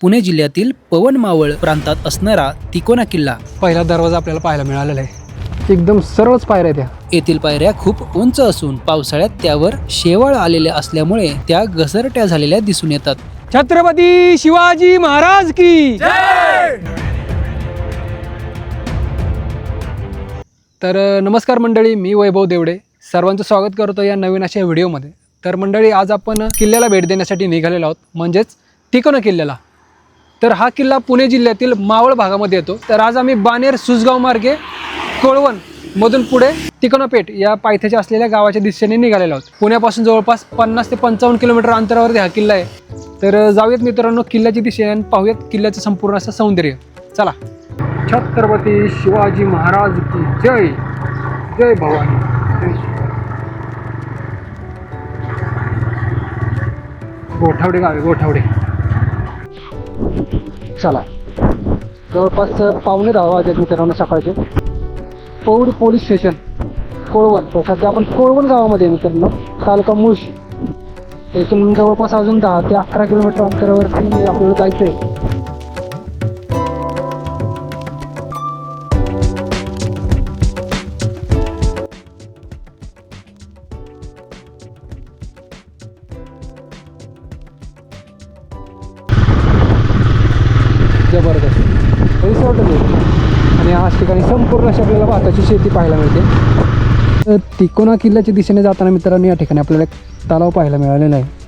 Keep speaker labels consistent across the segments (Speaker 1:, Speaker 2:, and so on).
Speaker 1: पुणे जिल्ह्यातील पवन मावळ प्रांतात असणारा तिकोना किल्ला.
Speaker 2: पहिला दरवाजा आपल्याला पाहायला मिळालेला आहे. एकदम सरळच पायऱ्या त्या
Speaker 1: येथील पायऱ्या खूप उंच असून पावसाळ्यात त्यावर शेवाळ आलेल्या असल्यामुळे त्या घसरट्या झालेल्या दिसून येतात.
Speaker 2: छत्रपती शिवाजी महाराज की तर नमस्कार मंडळी मी वैभव देवडे. सर्वांचं स्वागत करतो या नवीन अशा व्हिडिओमध्ये. तर मंडळी आज आपण किल्ल्याला भेट देण्यासाठी निघालेलो आहोत. म्हणजेच तिकोना किल्ल्याला. तर हा किल्ला पुणे जिल्ह्यातील मावळ भागामध्ये येतो. तर आज आम्ही बानेर सुसगाव मार्गे कोळवण मधून पुढे तिकोनापेठ या पायथ्याच्या असलेल्या गावाच्या दिशेने निघालेलो आहोत. पुण्यापासून जवळपास पन्नास ते पंचावन्न किलोमीटर अंतरावरती हा किल्ला आहे. तर जाऊयात मित्रांनो किल्ल्याची दिशेने पाहूयात किल्ल्याचं संपूर्ण असं सौंदर्य. चला. छत्रपती शिवाजी महाराज की जय. जय भवानी. गोठावडे गावे गोठावडे. चला. जवळपास पावणे दहा वाजत मित्रांनो सकाळचे. Paud police station Kolwan. तर सध्या आपण कोळवण गावामध्ये मित्रांनो. तालुका मुळशी. इथून जवळपास अजून दहा ते अकरा किलोमीटर अंतरावरती आपल्याला जायचं आहे जबरदस्त रिसॉर्ट आणि आज ठिकाणी संपूर्ण अशी आपल्याला भाताची शेती पाहायला मिळते. तर तिकोना किल्ल्याच्या दिशेने जाताना मित्रांनो या ठिकाणी आपल्याला एक तलाव पाहायला मिळालेला आहे.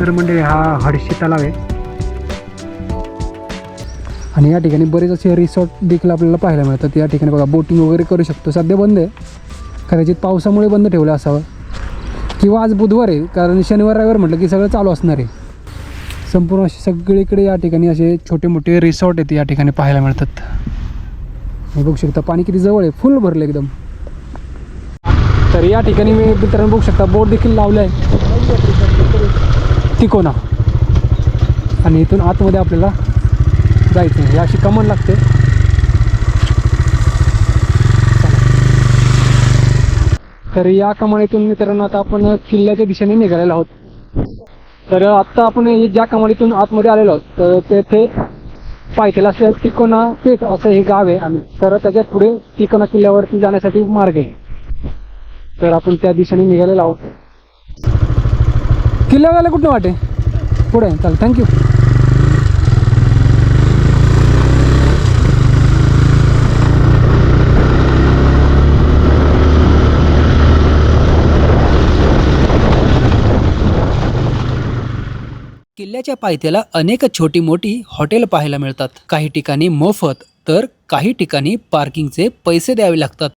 Speaker 2: तर म्हणजे हा हडशी तलाव आहे. आणि या ठिकाणी बरेच असे रिसॉर्ट देखील आपल्याला पाहायला मिळतात. या ठिकाणी बघा बोटिंग वगैरे करू शकतो. सध्या बंद आहे. कदाचित पावसामुळे बंद ठेवलं असावं. किंवा आज बुधवार आहे कारण शनिवार रविवार म्हटलं की सगळं चालू असणार आहे. संपूर्ण असे सगळीकडे या ठिकाणी असे छोटे मोठे रिसॉर्ट आहेत या ठिकाणी पाहायला मिळतात. हे बघू शकता पाणी किती जवळ आहे फुल भरलं एकदम. तर या ठिकाणी मी मित्रांनो बघू शकता बोट देखील लावलं आहे. तिकोना. आणि इथून आतमध्ये आपल्याला जायचं आहे. अशी कमन लागते. तर या कमानीतून मित्रांनो आता आपण किल्ल्याच्या दिशेने निघालेलो आहोत. तर आत्ता आपण ज्या कमानीतून आतमध्ये आलेलो आहोत तर तेथे पायथेला असेल तिकोना पेठ असं हे गाव आहे आम्ही तर त्याच्या पुढे तिकोना किल्ल्यावरती जाण्यासाठी मार्ग आहे. तर आपण त्या दिशेने निघालेलो आहोत. किल्ल्यावाला कुठं वाटे? पुढे. चालेल. थँक्यू
Speaker 1: किल्ल्याच्या पायथ्याला अनेक छोटी मोठी हॉटेल पाहायला मिळतात. काही ठिकाणी मोफत तर काही ठिकाणी पार्किंगचे पैसे द्यावे लागतात.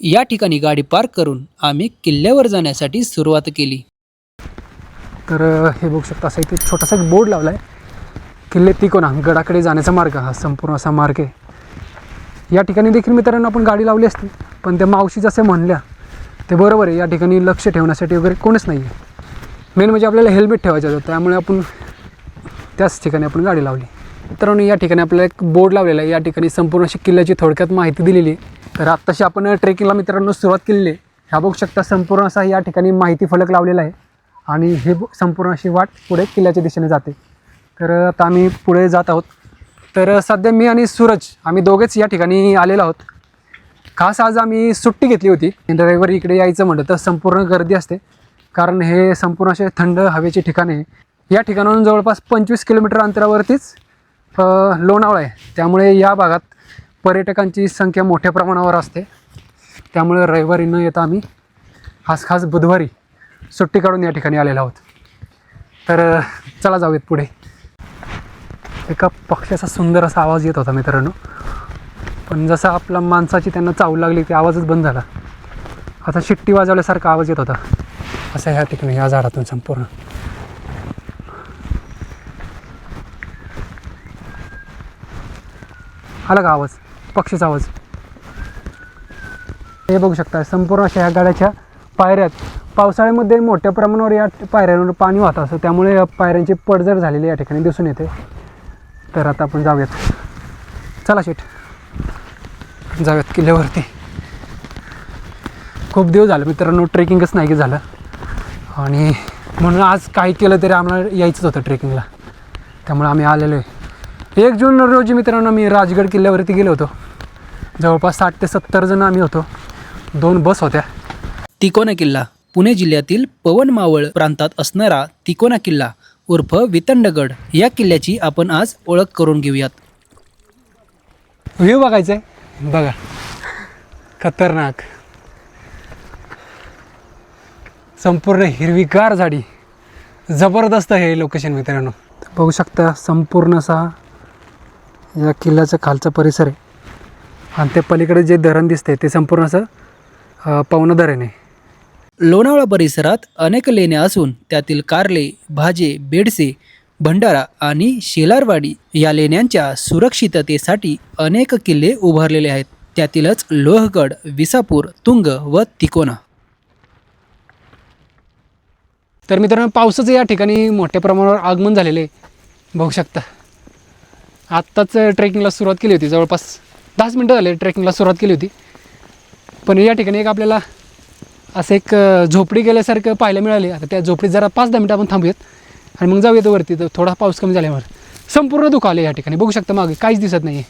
Speaker 1: या ठिकाणी गाडी पार्क करून आम्ही किल्ल्यावर जाण्यासाठी सुरुवात केली.
Speaker 2: तर हे बघू शकता असा इथे छोटासा एक बोर्ड लावला आहे किल्ले तिकोना गडाकडे जाण्याचा मार्ग हा संपूर्ण असा मार्ग आहे. या ठिकाणी देखील मित्रांनो आपण गाडी लावली असती पण त्या मावशी जसे म्हणल्या ते बरोबर आहे या ठिकाणी लक्ष ठेवण्यासाठी वगैरे कोणीच नाही आहे मेन म्हणजे आपल्याला हेल्मेट ठेवायचं होतं. त्यामुळे आपण त्याच ठिकाणी आपण गाडी लावली. मित्रांनो या ठिकाणी आपल्याला एक बोर्ड लावलेला आहे. या ठिकाणी संपूर्ण अशी किल्ल्याची थोडक्यात माहिती दिलेली आहे. तर आत्ताशी आपण ट्रेकिंगला मित्रांनो सुरुवात केलेली आहे. ह्या बघू शकता संपूर्ण असा या ठिकाणी माहिती फलक लावलेला आहे. आणि हे संपूर्ण अशी वाट पुढे किल्ल्याच्या दिशेने जाते. तर आता आम्ही पुढे जात आहोत. तर सध्या मी आणि सूरज आम्ही दोघेच या ठिकाणी आलेलो आहोत. खास आज आम्ही सुट्टी घेतली होती. रविवारी इकडे यायचं म्हटलं तर संपूर्ण गर्दी असते. कारण हे संपूर्ण असे थंड हवेचे ठिकाण आहे. या ठिकाणाहून जवळपास पंचवीस किलोमीटर अंतरावरतीच लोणावळा आहे. त्यामुळे या भागात पर्यटकांची संख्या मोठ्या प्रमाणावर असते. त्यामुळे रविवारी न येता आम्ही खास खास बुधवारी सुट्टी काढून या ठिकाणी आलेलो आहोत. तर चला जाऊयात पुढे. एका पक्ष्याचा सुंदर असा आवाज येत होता मित्रांनो. पण जसा आपला माणसाची त्यांना चावू लागली ते आवाजच बंद झाला. आता शिट्टी वाजवल्यासारखा आवाज येत होता. असं ह्या ठिकाणी ह्या झाडातून संपूर्ण. आला का आवाज? पक्षीचा आवाज. हे बघू शकता संपूर्ण अशा ह्या गाड्याच्या पायऱ्यात पावसाळ्यामध्ये मोठ्या प्रमाणावर या पायऱ्यांवर पाणी वाहत असतं. त्यामुळे या पायऱ्यांची पडझड झालेली या ठिकाणी दिसून येते. तर आता आपण जाऊयात. चला शेट जाऊयात किल्ल्यावरती. खूप दिवस झाले मित्रांनो ट्रेकिंगच नाही की झालं. आणि म्हणून आज काही केलं तरी आम्हाला यायचंच होतं ट्रेकिंगला. त्यामुळे आम्ही आलेलो आहे. एक जून रोजी मित्रांनो मी राजगड किल्ल्यावरती गेलो होतो. जवळपास साठ ते सत्तर जण आम्ही होतो. दोन बस होत्या.
Speaker 1: तिकोना किल्ला पुणे जिल्ह्यातील पवन मावळ प्रांतात असणारा तिकोना किल्ला उर्फ वितंडगड या किल्ल्याची आपण आज ओळख करून घेऊयात.
Speaker 2: व्ह्यू बघायचा आहे बघा. खतरनाक. संपूर्ण हिरवीगार झाडी. जबरदस्त हे लोकेशन मित्रांनो. बघू शकता संपूर्ण असा या किल्ल्याचा खालचा परिसर आहे. आणि ते पलीकडे जे धरण दिसते ते संपूर्ण असं पवनं धरण आहे.
Speaker 1: लोणावळा परिसरात अनेक लेण्या असून त्यातील कारले भाजे बेडसे भंडारा आणि शेलारवाडी या लेण्यांच्या सुरक्षिततेसाठी अनेक किल्ले उभारलेले आहेत. त्यातीलच लोहगड विसापूर तुंग व तिकोना.
Speaker 2: तर मित्रांनो पावसाचं या ठिकाणी मोठ्या प्रमाणावर आगमन झालेलं आहे. बघू शकता. आत्ताच ट्रेकिंगला सुरुवात केली होती जवळपास दहाच मिनटं झाले ट्रेकिंगला सुरुवात केली होती. पण या ठिकाणी एक आपल्याला असं एक झोपडी गेल्यासारखं पाहायला मिळाली. आता त्या झोपडीत जरा पाच दहा मिनटं आपण थांबूयात आणि मग जाऊयात वरती. तर थोडा पाऊस कमी झाल्यावर. संपूर्ण धुकं आलं या ठिकाणी. बघू शकता मागे काहीच दिसत नाही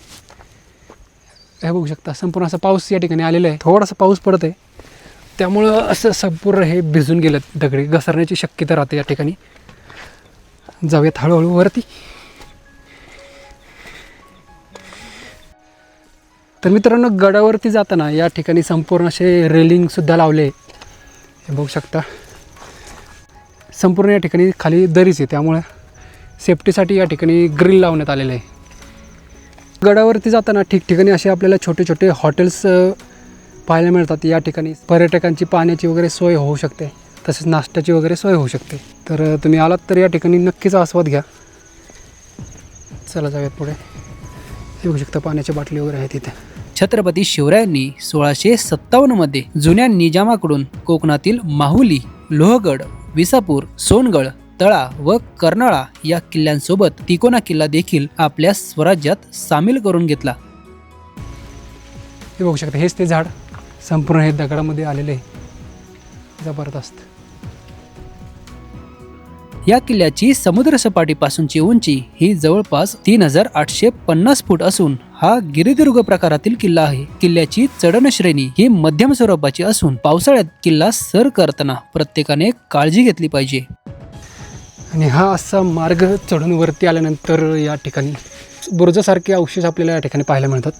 Speaker 2: हे बघू शकता संपूर्ण असा पाऊस या ठिकाणी आलेला आहे. थोडासा पाऊस पडत आहे त्यामुळं असं संपूर्ण हे भिजून गेलं दगडी. घसरण्याची शक्यता राहते या ठिकाणी. जाऊयात हळूहळू वरती. तर मित्रांनो गडावरती जाताना या ठिकाणी संपूर्ण असे रेलिंगसुद्धा लावले. हे बघू शकता. संपूर्ण या ठिकाणी खाली दरीच आहे. त्यामुळं सेफ्टीसाठी या ठिकाणी ग्रिल लावण्यात आलेलं आहे. गडावरती जाताना ठिकठिकाणी असे आपल्याला छोटे छोटे हॉटेल्स पाहायला मिळतात. या ठिकाणी पर्यटकांची पाण्याची वगैरे सोय होऊ शकते. तसेच नाश्त्याची वगैरे सोय होऊ शकते. तर तुम्ही आलात तर या ठिकाणी नक्कीच आस्वाद घ्या. चला जाऊयात पुढे. हे बघू शकता पाण्याच्या बाटली वगैरे आहेत इथे.
Speaker 1: छत्रपती शिवरायांनी सोळाशे सत्तावन्नमध्ये जुन्या निजामाकडून कोकणातील माहुली लोहगड विसापूर सोनगड तळा व कर्नाळा या किल्ल्यांसोबत तिकोना किल्ला देखील आपल्या स्वराज्यात सामील करून घेतला.
Speaker 2: हे बघू शकता हेच ते झाड. संपूर्ण हे दगडामध्ये आलेले आहे जबरदस्त.
Speaker 1: या किल्ल्याची समुद्र सपाटीपासूनची उंची ही जवळपास तीन हजार आठशे पन्नास फूट असून हा गिरिदुर्ग प्रकारातील किल्ला आहे. किल्ल्याची चढण श्रेणी ही मध्यम स्वरूपाची असून पावसाळ्यात किल्ला सर करताना प्रत्येकाने काळजी घेतली पाहिजे.
Speaker 2: आणि हा असा मार्ग चढून वरती आल्यानंतर या ठिकाणी बुरुजासारखे अवशेष आपल्याला या ठिकाणी पाहायला मिळतात.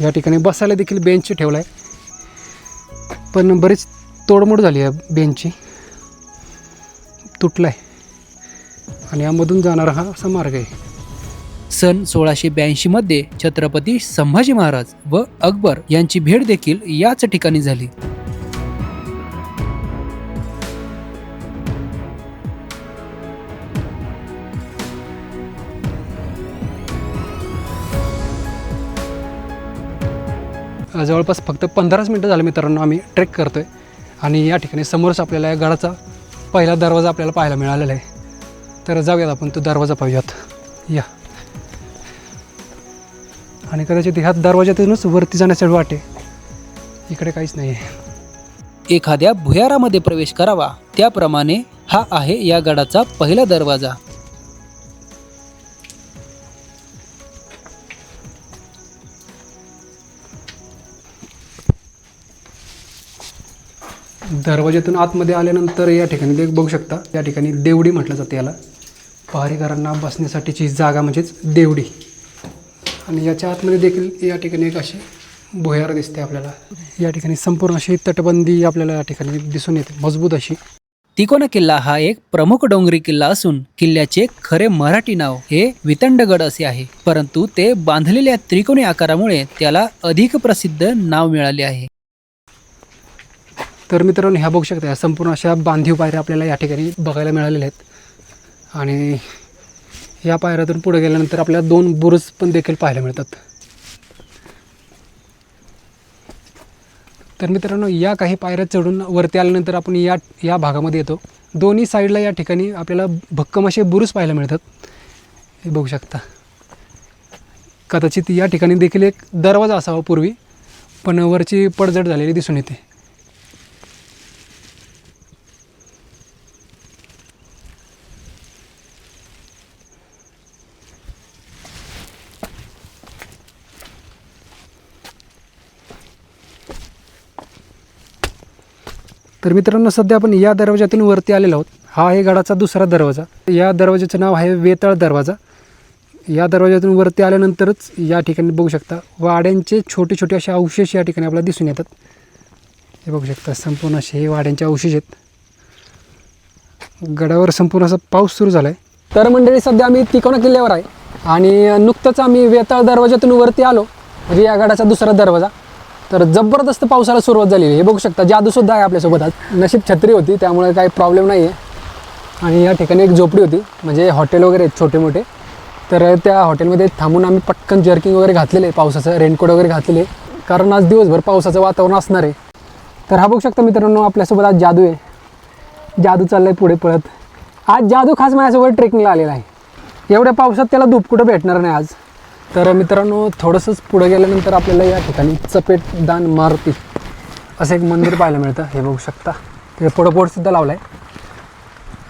Speaker 2: या ठिकाणी बसायला देखील बेंच ठेवला आहे पण बरीच तोडमोड झाली आहे बेंचची. तुटला आहे आणि यामधून जाणारा हा असा मार्ग आहे.
Speaker 1: सन सोळाशे ब्याऐंशीमध्ये छत्रपती संभाजी महाराज व अकबर यांची भेट देखील याच ठिकाणी झाली.
Speaker 2: जवळपास फक्त पंधराच मिनटं झालं मित्रांनो आम्ही ट्रेक करतो आहे आणि या ठिकाणी समोरच आपल्याला या गडाचा पहिला दरवाजा आपल्याला पाहायला मिळालेला आहे. तर जाऊयात आपण तो दरवाजा पाहूयात. या. आणि कदाचित ह्या दरवाज्यातूनच वरती जाण्यासाठी वाटे. इकडे काहीच नाही आहे
Speaker 1: एखाद्या भुयारामध्ये प्रवेश करावा. त्याप्रमाणे हा आहे या गडाचा पहिला दरवाजा.
Speaker 2: दरवाज्यातून आतमध्ये आल्यानंतर या ठिकाणी ते बघू शकता. या ठिकाणी देवडी म्हटलं जातं याला. पहारेकरांना बसण्यासाठीची जागा म्हणजेच देवडी. आणि याच्या आतमध्ये देखील या ठिकाणी एक अशी भुयार दिसते आपल्याला. या ठिकाणी संपूर्ण अशी तटबंदी आपल्याला या ठिकाणी दिसून येते. मजबूत अशी.
Speaker 1: तिकोना किल्ला हा एक प्रमुख डोंगरी किल्ला असून किल्ल्याचे खरे मराठी नाव हे वितंडगड असे आहे. परंतु ते बांधलेल्या त्रिकोणी आकारामुळे त्याला अधिक प्रसिद्ध नाव मिळाले आहे.
Speaker 2: तर मित्रांनो ह्या बघू शकता संपूर्ण अशा बांधीव पायऱ्या आपल्याला या ठिकाणी बघायला मिळालेल्या आहेत. आणि या पायऱ्यातून पुढे गेल्यानंतर आपल्याला दोन बुरुज पण देखील पाहायला मिळतात. तर मित्रांनो या काही पायऱ्या चढून वरती आल्यानंतर आपण या या भागामध्ये येतो. दोन्ही साईडला या ठिकाणी आपल्याला भक्कम असे बुरुज पाहायला मिळतात. हे बघू शकता. कदाचित या ठिकाणी देखील एक दरवाजा असावा पूर्वी पण वरची पडझड झालेली दिसून येते. तर मित्रांनो सध्या आपण या दरवाजातून वरती आलेलो आहोत. हा आहे गडाचा दुसरा दरवाजा. या दरवाजाचं नाव आहे वेताळ दरवाजा. या दरवाजातून वरती आल्यानंतरच या ठिकाणी बघू शकता वाड्यांचे छोटे छोटे असे अवशेष या ठिकाणी आपल्याला दिसून येतात. हे बघू शकता संपूर्ण असे हे वाड्यांचे अवशेष आहेत. गडावर संपूर्ण असा पाऊस सुरू झाला आहे तर मंडळी सध्या आम्ही तिकोना किल्ल्यावर आहे आणि नुकतंच आम्ही वेताळ दरवाजातून वरती आलो. म्हणजे या गडाचा दुसरा दरवाजा. तर जबरदस्त पावसाला सुरुवात झालेली आहे. हे बघू शकता जादूसुद्धा आहे आपल्यासोबत आज. नशीब छत्री होती त्यामुळे काही प्रॉब्लेम नाही आहे आणि या ठिकाणी एक झोपडी होती म्हणजे हॉटेल वगैरे आहेत छोटे मोठे तर त्या हॉटेलमध्ये थांबून आम्ही पटकन जर्किंग वगैरे घातलेलं आहे पावसाचं रेनकोट वगैरे घातलेले आहे. कारण आज दिवसभर पावसाचं वातावरण असणार आहे. तर हा बघू शकता मित्रांनो आपल्यासोबत आज जादू आहे. जादू चाललाय पुढे पळत. आज जादू खास माझ्यासोबत ट्रेकिंगला आलेला आहे. एवढ्या पावसात त्याला धूप कुठं भेटणार नाही आज. तर मित्रांनो थोडंसंच पुढे गेल्यानंतर आपल्याला या ठिकाणी चपेटदान मारुती असं एक मंदिर पाहायला मिळतं. हे बघू शकता. ते पुढं बोर्डसुद्धा लावला आहे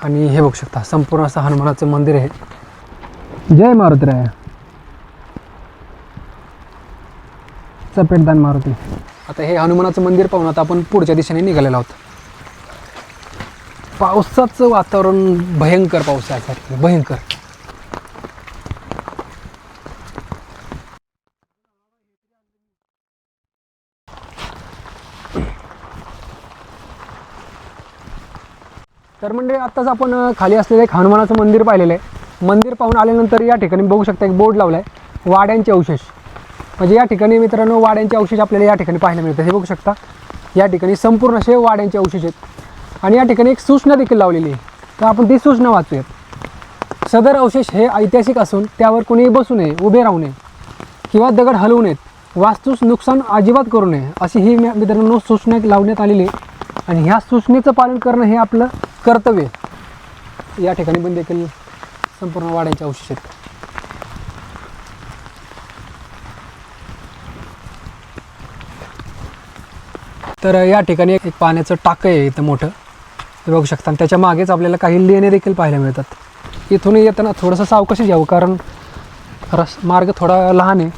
Speaker 2: आणि हे बघू शकता संपूर्ण असं हनुमानाचं मंदिर आहे. जय मारुतीराय चपेटदान मारुती. आता हे हनुमानाचं मंदिर पाहून आता आपण पुढच्या दिशेने निघालेलो आहोत. पावसाचं वातावरण भयंकर पाऊस आहे. भयंकर. तर म्हणजे आत्ताच आपण खाली असलेलं एक हनुमानाचं मंदिर पाहिलेलं आहे. मंदिर पाहून आल्यानंतर या ठिकाणी बघू शकता एक बोर्ड लावला आहे वाड्यांचे अवशेष. म्हणजे या ठिकाणी मित्रांनो वाड्यांचे अवशेष आपल्याला या ठिकाणी पाहायला मिळतात. हे बघू शकता. या ठिकाणी संपूर्ण असे वाड्यांचे अवशेष आहेत. आणि या ठिकाणी एक सूचना देखील लावलेली आहे. तर आपण ती सूचना वाचूयात. सदर अवशेष हे ऐतिहासिक असून त्यावर कोणीही बसू नये उभे राहू नये किंवा दगड हलवू नयेत. वास्तूस नुकसान अजिबात करू नये अशी ही मित्रांनो सूचना लावण्यात आलेली आहे. आणि ह्या सूचनेचं पालन करणं हे आपलं कर्तव्य या ठिकाणी पण देखील संपूर्ण वाढायचे अवशेष आहेत तर या ठिकाणी एक पाण्याचं टाकं आहे इथं मोठं. हे बघू शकता. आणि त्याच्या मागेच आपल्याला काही लेणे देखील पाहायला मिळतात. इथून येताना थोडंसं सावकाशी घ्यावं कारण रस मार्ग थोडा लहान आहे.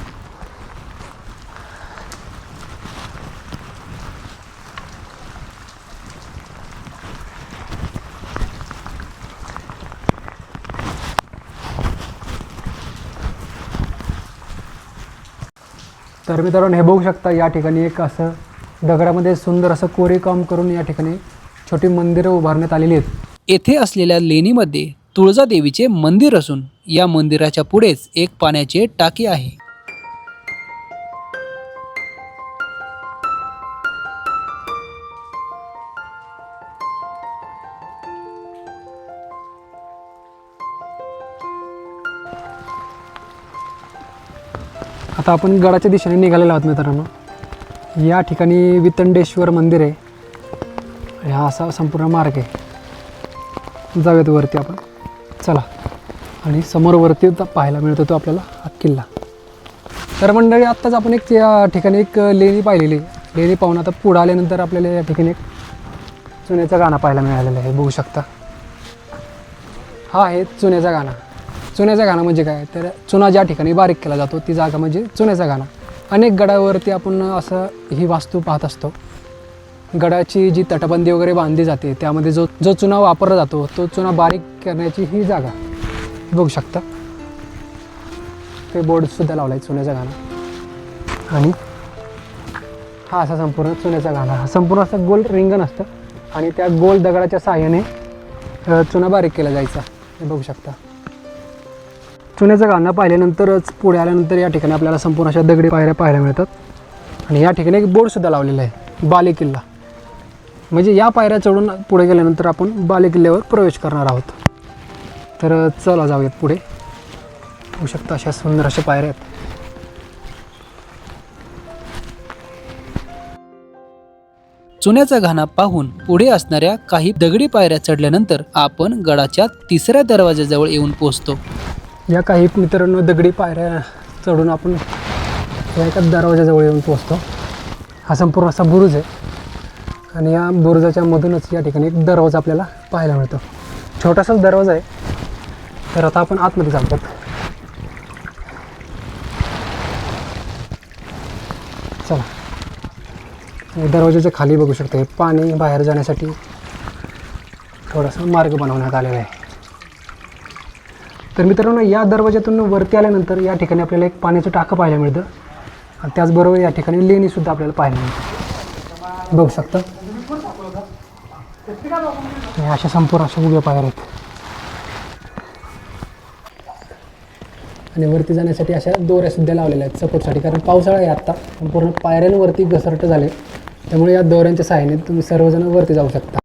Speaker 2: तर मित्रांनो हे बघू शकता या ठिकाणी एक असं दगडामध्ये सुंदर असं कोरीव काम करून या ठिकाणी छोटी मंदिरं उभारण्यात आलेली आहेत.
Speaker 1: येथे असलेल्या लेणीमध्ये तुळजादेवीचे मंदिर असून या मंदिराच्या पुढेच एक पाण्याचे टाकी आहे.
Speaker 2: आता आपण गडाच्या दिशेने निघालेलो आहोत मित्रांनो. या ठिकाणी वितंडेश्वर मंदिर आहे. हा असा संपूर्ण मार्ग आहे. जाऊयात वरती आपण. चला. आणि समोरवरती पाहायला मिळतो तो आपल्याला हा किल्ला. तर मंडळी आत्ताच आपण एक या ठिकाणी एक लेणी पाहिलेली लेणी पाहून आता पुढं आल्यानंतर आपल्याला या ठिकाणी एक चुन्याचा गाणं पाहायला मिळालेलं आहे. बघू शकता. हा आहे चुन्याचा गाणं. चुन्याचा घाणा म्हणजे काय? तर चुना ज्या ठिकाणी बारीक केला जातो ती जागा म्हणजे चुन्याचा गाणा. अनेक गडावरती आपण असं ही वास्तू पाहत असतो. गडाची जी तटबंदी वगैरे बांधली जाते त्यामध्ये जो जो चुना वापरला जातो तो चुना बारीक करण्याची ही जागा. बघू शकता. ते बोर्डसुद्धा लावला आहे चुन्याचा घाणा आणि हा असा संपूर्ण चुन्याचा घाणा हा संपूर्ण असं गोल रिंगण असतं आणि त्या गोल दगडाच्या सहाय्याने चुना बारीक केला जायचा. हे बघू शकता. चुन्याचं गाणं पाहिल्यानंतरच पुढे आल्यानंतर या ठिकाणी आपल्याला संपूर्ण अशा दगडी पायऱ्या पाहायला मिळतात. आणि या ठिकाणी एक बोर्डसुद्धा लावलेला आहे बाले किल्ला म्हणजे या पायऱ्या चढून पुढे गेल्यानंतर आपण बाले किल्ल्यावर प्रवेश करणार आहोत. तर चला जाऊयात पुढे. होऊ शकता अशा सुंदर अशा पायऱ्या आहेत.
Speaker 1: चुन्याचा घाणा पाहून पुढे असणाऱ्या काही दगडी पायऱ्या चढल्यानंतर आपण गडाच्या तिसऱ्या दरवाजाजवळ येऊन पोहोचतो.
Speaker 2: या काही मित्रांनो दगडी पायऱ्या चढून आपण या एका दरवाजाजवळ येऊन पोचतो हा संपूर्ण असा बुरुज आहे. आणि या बुरुजाच्या मधूनच या ठिकाणी एक दरवाजा आपल्याला पाहायला मिळतो. छोटासाच दरवाजा आहे. तर आता आपण आतमध्ये जातो चला. दरवाजाच्या खाली बघू शकतो हे पाणी बाहेर जाण्यासाठी थोडासा मार्ग बनवण्यात आलेला आहे. तर मित्रांनो या दरवाजातून वरती आल्यानंतर या ठिकाणी आपल्याला एक पाण्याचं टाकं पाहायला मिळतं. आणि त्याचबरोबर या ठिकाणी लेणीसुद्धा आपल्याला पाहायला मिळते. बघू शकता. अशा संपूर्ण अशा उभ्या पायऱ्या आहेत. आणि वरती जाण्यासाठी अशा दोऱ्यासुद्धा लावलेल्या आहेत सपोर्टसाठी. कारण पावसाळा आहे आत्ता संपूर्ण पायऱ्यांवरती घसरट झाले. त्यामुळे या दोऱ्यांच्या सहाय्याने तुम्ही सर्वजण वरती जाऊ शकता.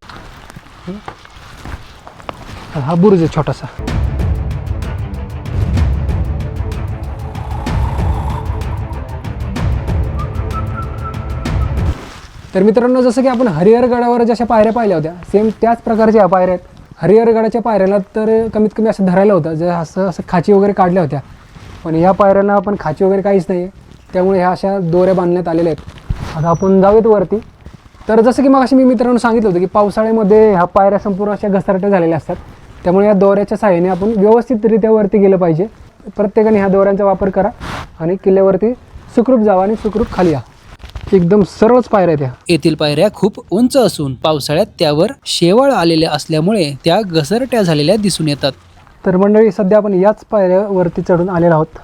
Speaker 2: हा बुरुज आहे छोटासा. तर मित्रांनो जसं की आपण हरिहरगडावर जशा पायऱ्या पाहिल्या होत्या सेम त्याच प्रकारच्या ह्या पायऱ्या आहेत. हरिहरगडाच्या पायऱ्याला तर कमीत कमी असं धरायला होतं जर असं असं खाची वगैरे काढल्या होत्या. पण ह्या पायऱ्यांना आपण खाची वगैरे काहीच नाही आहे त्यामुळे ह्या अशा दोऱ्या बांधण्यात आलेल्या आहेत. आता आपण जाऊयात वरती. तर जसं की मग अशी मी मित्रांनो सांगितलं होतं की पावसाळ्यामध्ये ह्या पायऱ्या संपूर्ण अशा घसरट्या झालेल्या असतात. त्यामुळे या दोऱ्याच्या सहाय्याने आपण व्यवस्थितरित्या वरती गेलं पाहिजे. प्रत्येकाने ह्या दोऱ्यांचा वापर करा आणि किल्ल्यावरती सुखरूप जावा आणि सुखरूप खाली या. एकदम सरळच पायऱ्या ह्या
Speaker 1: येथील पायऱ्या खूप उंच असून पावसाळ्यात त्यावर शेवाळ आलेल्या असल्यामुळे त्या घसरट्या झालेल्या दिसून येतात.
Speaker 2: तर मंडळी सध्या आपण याच पायऱ्यावरती चढून आलेलो आहोत.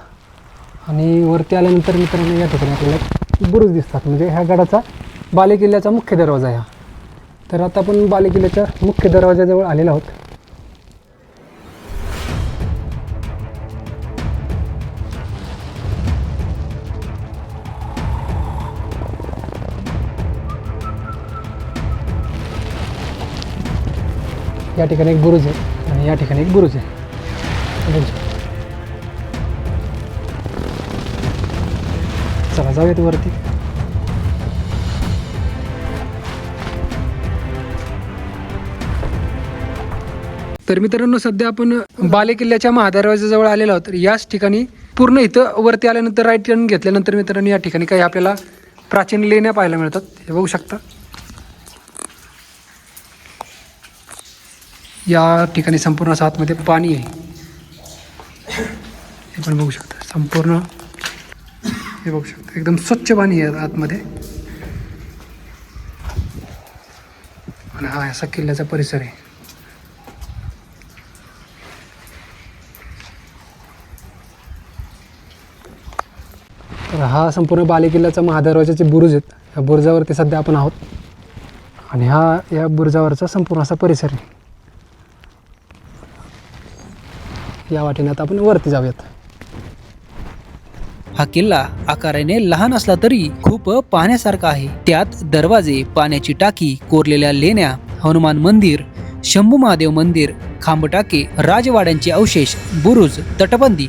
Speaker 2: आणि वरती आल्यानंतर मित्रांनो या ठिकाणी आपल्याला बुरुज दिसतात. म्हणजे ह्या गडाचा बालेकिल्ल्याचा मुख्य दरवाजा आहे हा. तर आता आपण बालेकिल्ल्याच्या मुख्य दरवाजाजवळ आलेलो आहोत. या ठिकाणी एक बुरुज आहे आणि या ठिकाणी एक बुरुज आहे. म्हणजे चला जाऊयात वरती. तर मित्रांनो सध्या आपण बालेकिल्ल्याच्या महादरवाजाजवळ आलेलो आहोत. तर याच ठिकाणी पूर्ण इथं वरती आल्यानंतर राईट टर्न घेतल्यानंतर मित्रांनो या ठिकाणी काही आपल्याला प्राचीन लेण्या पाहायला मिळतात. हे बघू शकता. या ठिकाणी संपूर्ण असं आतमध्ये पाणी आहे. हे पण बघू शकता. संपूर्ण हे बघू शकता. एकदम स्वच्छ पाणी आहे आतमध्ये. आणि हा असा किल्ल्याचा परिसर आहे. तर हा संपूर्ण बालेकिल्ल्याचा महादरवाजाचे बुरुज आहेत. या बुरुजावरती सध्या आपण आहोत. आणि हा या बुरुजावरचा संपूर्ण असा परिसर आहे. या वाटेने आता आपण वरती जाऊयात.
Speaker 1: हा किल्ला आकाराने लहान असला तरी खूप पाहण्यासारखा आहे. त्यात दरवाजे पाण्याची टाकी कोरलेल्या लेण्या हनुमान मंदिर शंभू महादेव मंदिर खांबटाके राजवाड्यांचे अवशेष बुरुज तटबंदी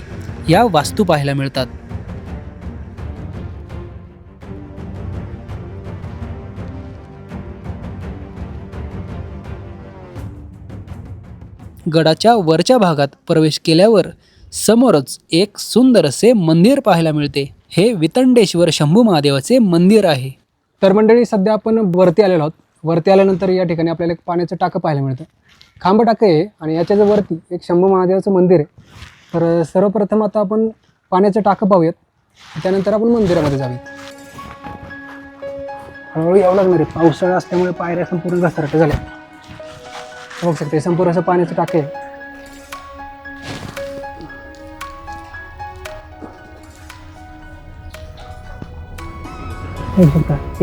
Speaker 1: या वास्तू पाहायला मिळतात. गडाच्या वरच्या भागात प्रवेश केल्यावर समोरच एक सुंदर असे मंदिर पाहायला मिळते. हे वितंडेश्वर शंभू महादेवाचे मंदिर आहे.
Speaker 2: तर मंडळी सध्या आपण वरती आलेलो आहोत. वरती आल्यानंतर या ठिकाणी आपल्याला एक पाण्याचं टाकं पाहायला मिळतं. खांब टाकं आहे आणि याच्याच वरती एक शंभू महादेवाचं मंदिर आहे. तर सर्वप्रथम आता आपण पाण्याचं टाकं पाहूयात. त्यानंतर आपण मंदिरामध्ये जाऊयात. हळूहळू यावं लागणार आहे. पावसाळा असल्यामुळे पायऱ्या संपूर्ण घसरट्या झाल्या बघू शकते संपूर्ण असं पाण्याचं टाके आहे.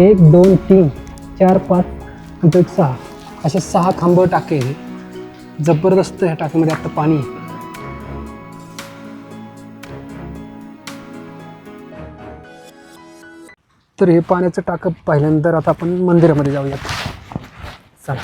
Speaker 2: एक दोन तीन चार पाच आणि एक सहा. असे सहा खांब टाके. जबरदस्त ह्या टाकीमध्ये आता पाणी तर हे पाण्याचं टाकं पाहिल्यानंतर आता आपण मंदिरामध्ये जाऊयात. चला.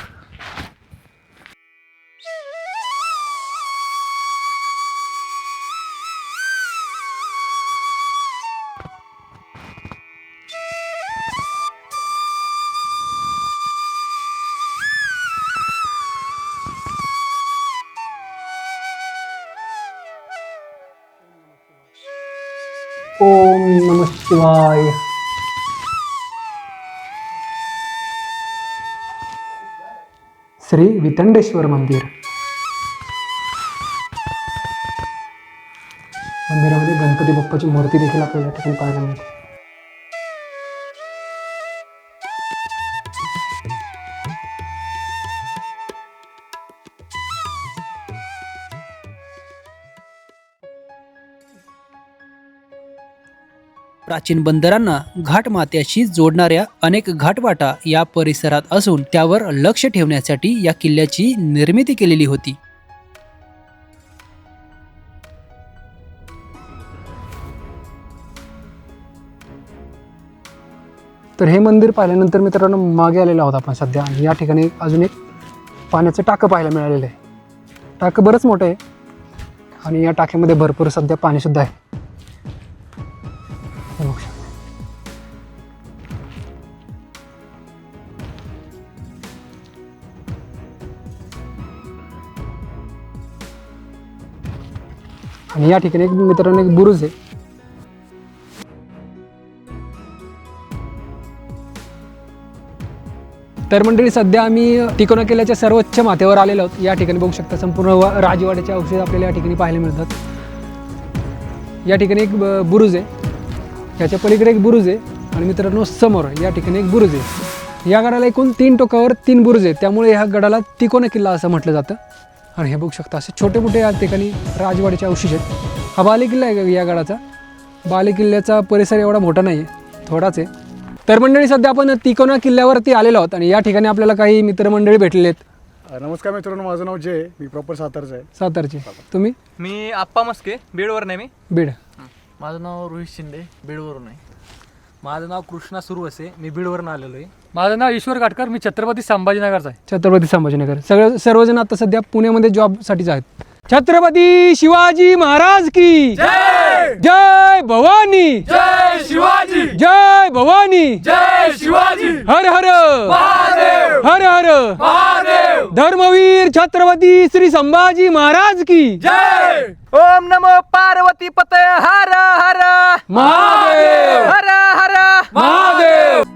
Speaker 2: शिवाय श्री वितंडेश्वर मंदिर. मंदिरामध्ये गणपती बाप्पाची मूर्ती देखील आपल्याला ठिकाणी पाहायला मिळते.
Speaker 1: प्राचीन बंदरांना घाटमात्याशी जोडणाऱ्या अनेक घाटवाटा या परिसरात असून त्यावर लक्ष ठेवण्यासाठी या किल्ल्याची निर्मिती केलेली होती.
Speaker 2: तर हे मंदिर पाहिल्यानंतर मित्रांनो मागे आलेला आहोत आपण सध्या. आणि या ठिकाणी अजून एक पाण्याचं टाकं पाहायला मिळालेलं आहे. टाकं बरंच मोठं आहे. आणि या टाक्यामध्ये भरपूर सध्या पाणीसुद्धा आहे. आणि या ठिकाणी एक मित्रांनो एक बुरुज आहे. तर मंडळी सध्या आम्ही टिकोना किल्ल्याच्या सर्वोच्च माथ्यावर आलेलो आहोत. या ठिकाणी बघू शकता संपूर्ण राजवाड्याचे औषध आपल्याला या ठिकाणी पाहायला मिळतात. या ठिकाणी एक बुरुज आहे. याच्या पलीकडे एक बुरुज आहे. आणि मित्रांनो समोर या ठिकाणी एक बुरुज आहे. या गडाला एकूण तीन टोकावर तीन बुरुज आहेत. त्यामुळे ह्या गडाला तिकोना किल्ला असं म्हटलं जातं. आणि हे बघू शकता असे छोटे मोठे या ठिकाणी राजवाड्याचे अवशेष आहेत. हा बाले किल्ला आहे या गडाचा? बाले किल्ल्याचा परिसर एवढा मोठा नाही आहे थोडाच आहे. तर मंडळी सध्या आपण तिकोना किल्ल्यावरती आलेलो आहोत आणि या ठिकाणी आपल्याला काही मित्रमंडळी भेटलेले आहेत.
Speaker 3: नमस्कार मित्रांनो माझं नाव जय मी प्रॉपर सातारचं आहे.
Speaker 2: सातारचे. तुम्ही?
Speaker 4: मी आप्पा मस्के बीडवर नाही मी.
Speaker 2: बीड.
Speaker 5: माझं नाव रोहित शिंदे बीडवरून आहे.
Speaker 4: माझं नाव कृष्णा सुरवसे मी बीडवरून आलेलो आहे.
Speaker 6: माझं नाव ईश्वर काटकर मी छत्रपती संभाजीनगरचा आहे.
Speaker 2: छत्रपती संभाजीनगर. सगळं सर्वजण आता सध्या पुण्यामध्ये जॉबसाठीच आहेत. छत्रपती शिवाजी महाराज की! जय! भवानी!
Speaker 6: जय शिवाजी!
Speaker 2: जय भवानी!
Speaker 6: जय शिवाजी!
Speaker 2: हर हर!
Speaker 6: महादेव!
Speaker 2: हर हर!
Speaker 6: महादेव!
Speaker 2: धर्मवीर छत्रपती श्री संभाजी महाराज की!
Speaker 6: जय!
Speaker 4: ओम नमो पार्वती पतय हर! हर
Speaker 2: महादेव
Speaker 4: हर! हर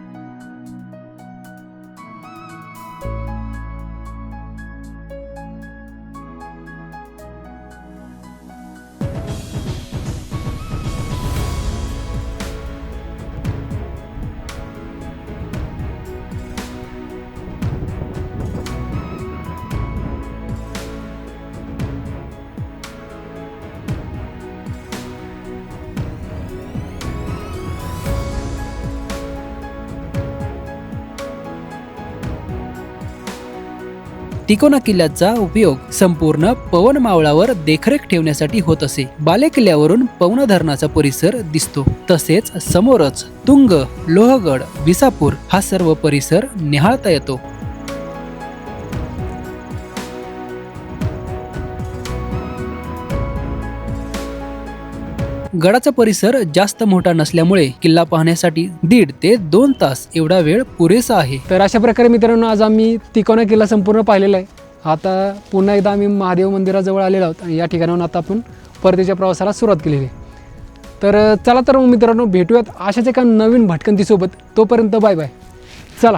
Speaker 1: तिकोना किल्ल्याचा उपयोग संपूर्ण पवन मावळावर देखरेख ठेवण्यासाठी होत असे. बाले किल्ल्यावरून धरणाचा परिसर दिसतो. तसेच समोरच तुंग लोहगड विसापूर हा सर्व परिसर निहाळता येतो. गडाचा परिसर जास्त मोठा नसल्यामुळे किल्ला पाहण्यासाठी दीड ते दोन तास एवढा वेळ पुरेसा आहे.
Speaker 2: तर अशा प्रकारे मित्रांनो आज आम्ही तिकोना किल्ला संपूर्ण पाहिलेला आहे. आता पुन्हा एकदा आम्ही महादेव मंदिराजवळ आलेलो आहोत आणि या ठिकाणाहून आता आपण परतीच्या प्रवासाला सुरुवात केलेली आहे. तर चला तर मग मित्रांनो भेटूयात अशाच एका नवीन भटकंतीसोबत. तोपर्यंत बाय बाय. चला.